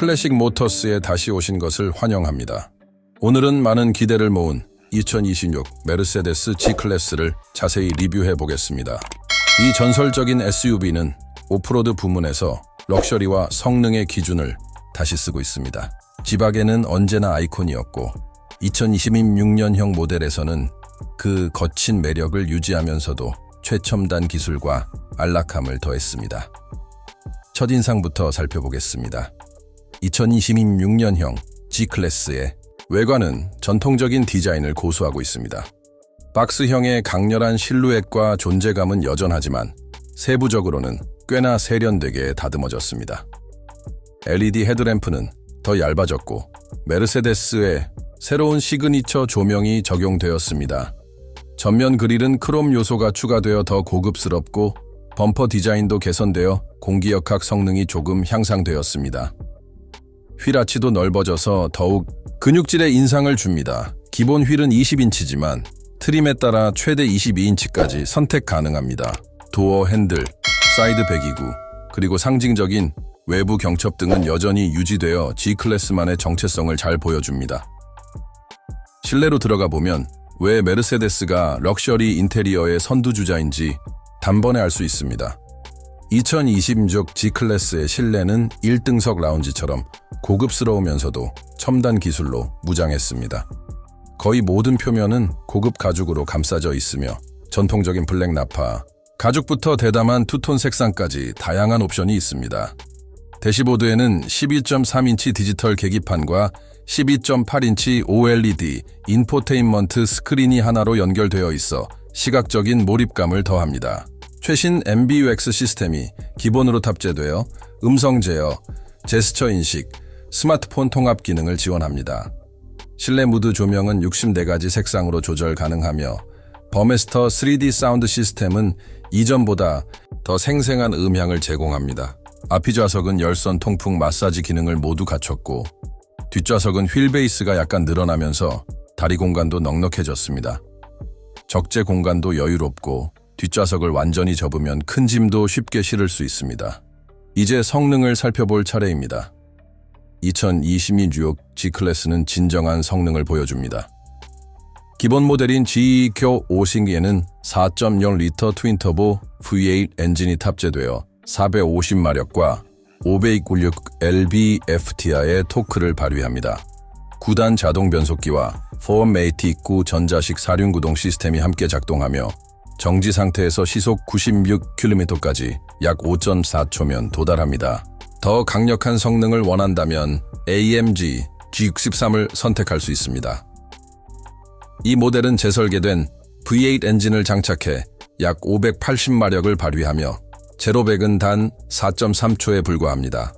클래식 모터스에 다시 오신 것을 환영합니다. 오늘은 많은 기대를 모은 2026 메르세데스 G클래스를 자세히 리뷰해 보겠습니다. 이 전설적인 SUV는 오프로드 부문에서 럭셔리와 성능의 기준을 다시 쓰고 있습니다. 지박에는 언제나 아이콘이었고 2026년형 모델에서는 그 거친 매력을 유지하면서도 최첨단 기술과 안락함을 더했습니다. 첫인상부터 살펴보겠습니다. 2026년형 G클래스의 외관은 전통적인 디자인을 고수하고 있습니다. 박스형의 강렬한 실루엣과 존재감은 여전하지만 세부적으로는 꽤나 세련되게 다듬어졌습니다. LED 헤드램프는 더 얇아졌고 메르세데스의 새로운 시그니처 조명이 적용되었습니다. 전면 그릴은 크롬 요소가 추가되어 더 고급스럽고 범퍼 디자인도 개선되어 공기역학 성능이 조금 향상되었습니다. 휠아치도 넓어져서 더욱 근육질의 인상을 줍니다. 기본 휠은 20인치지만 트림에 따라 최대 22인치까지 선택 가능합니다. 도어 핸들, 사이드 배기구, 그리고 상징적인 외부 경첩 등은 여전히 유지되어 G클래스만의 정체성을 잘 보여줍니다. 실내로 들어가 보면 왜 메르세데스가 럭셔리 인테리어의 선두주자인지 단번에 알 수 있습니다. 2026 G클래스의 실내는 1등석 라운지처럼 고급스러우면서도 첨단 기술로 무장했습니다. 거의 모든 표면은 고급 가죽으로 감싸져 있으며 전통적인 블랙 나파, 가죽부터 대담한 투톤 색상까지 다양한 옵션이 있습니다. 대시보드에는 12.3인치 디지털 계기판과 12.8인치 OLED 인포테인먼트 스크린이 하나로 연결되어 있어 시각적인 몰입감을 더합니다. 최신 MBUX 시스템이 기본으로 탑재되어 음성 제어, 제스처 인식, 스마트폰 통합 기능을 지원합니다. 실내 무드 조명은 64가지 색상으로 조절 가능하며 버메스터 3D 사운드 시스템은 이전보다 더 생생한 음향을 제공합니다. 앞이 좌석은 열선 통풍 마사지 기능을 모두 갖췄고 뒷좌석은 휠 베이스가 약간 늘어나면서 다리 공간도 넉넉해졌습니다. 적재 공간도 여유롭고 뒷좌석을 완전히 접으면 큰 짐도 쉽게 실을 수 있습니다. 이제 성능을 살펴볼 차례입니다. 2022 뉴욕 G클래스는 진정한 성능을 보여줍니다. 기본 모델인 G교 5신기에는 4.0리터 트윈터보 V8 엔진이 탑재되어 450마력과 596 lb-FTI의 토크를 발휘합니다. 9단 자동 변속기와 포메이틱 9 전자식 사륜구동 시스템이 함께 작동하며 정지 상태에서 시속 96km까지 약 5.4초면 도달합니다. 더 강력한 성능을 원한다면 AMG G63을 선택할 수 있습니다. 이 모델은 재설계된 V8 엔진을 장착해 약 580마력을 발휘하며 제로백은 단 4.3초에 불과합니다.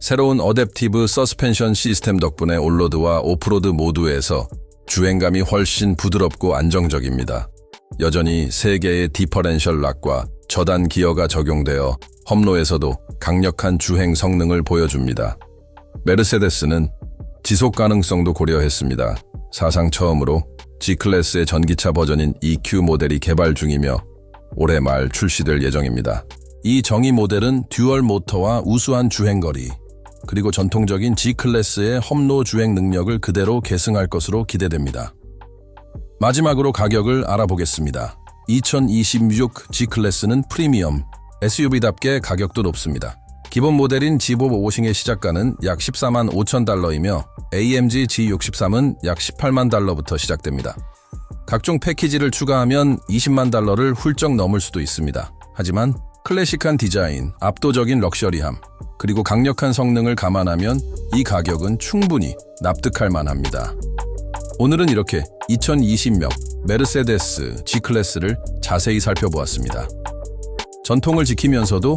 새로운 어댑티브 서스펜션 시스템 덕분에 올로드와 오프로드 모두에서 주행감이 훨씬 부드럽고 안정적입니다. 여전히 3개의 디퍼렌셜 락과 저단 기어가 적용되어 험로에서도 강력한 주행 성능을 보여줍니다. 메르세데스는 지속 가능성도 고려했습니다. 사상 처음으로 G클래스의 전기차 버전인 EQ 모델이 개발 중이며 올해 말 출시될 예정입니다. 이 정의 모델은 듀얼 모터와 우수한 주행거리, 그리고 전통적인 G클래스의 험로 주행 능력을 그대로 계승할 것으로 기대됩니다. 마지막으로 가격을 알아보겠습니다. 2026 G클래스는 프리미엄, SUV답게 가격도 높습니다. 기본 모델인 G5 오싱의 시작가는 약 14만 5천 달러이며 AMG G63은 약 18만 달러부터 시작됩니다. 각종 패키지를 추가하면 20만 달러를 훌쩍 넘을 수도 있습니다. 하지만 클래식한 디자인, 압도적인 럭셔리함, 그리고 강력한 성능을 감안하면 이 가격은 충분히 납득할 만합니다. 오늘은 이렇게 2020년 메르세데스 G클래스를 자세히 살펴보았습니다. 전통을 지키면서도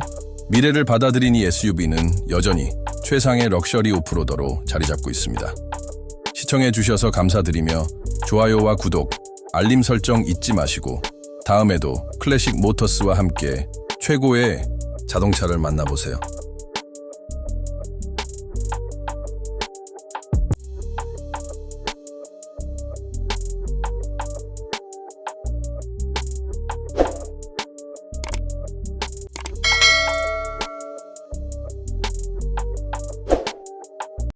미래를 받아들인 이 SUV는 여전히 최상의 럭셔리 오프로더로 자리 잡고 있습니다. 시청해 주셔서 감사드리며 좋아요와 구독, 알림 설정 잊지 마시고 다음에도 클래식 모터스와 함께 최고의 자동차를 만나보세요.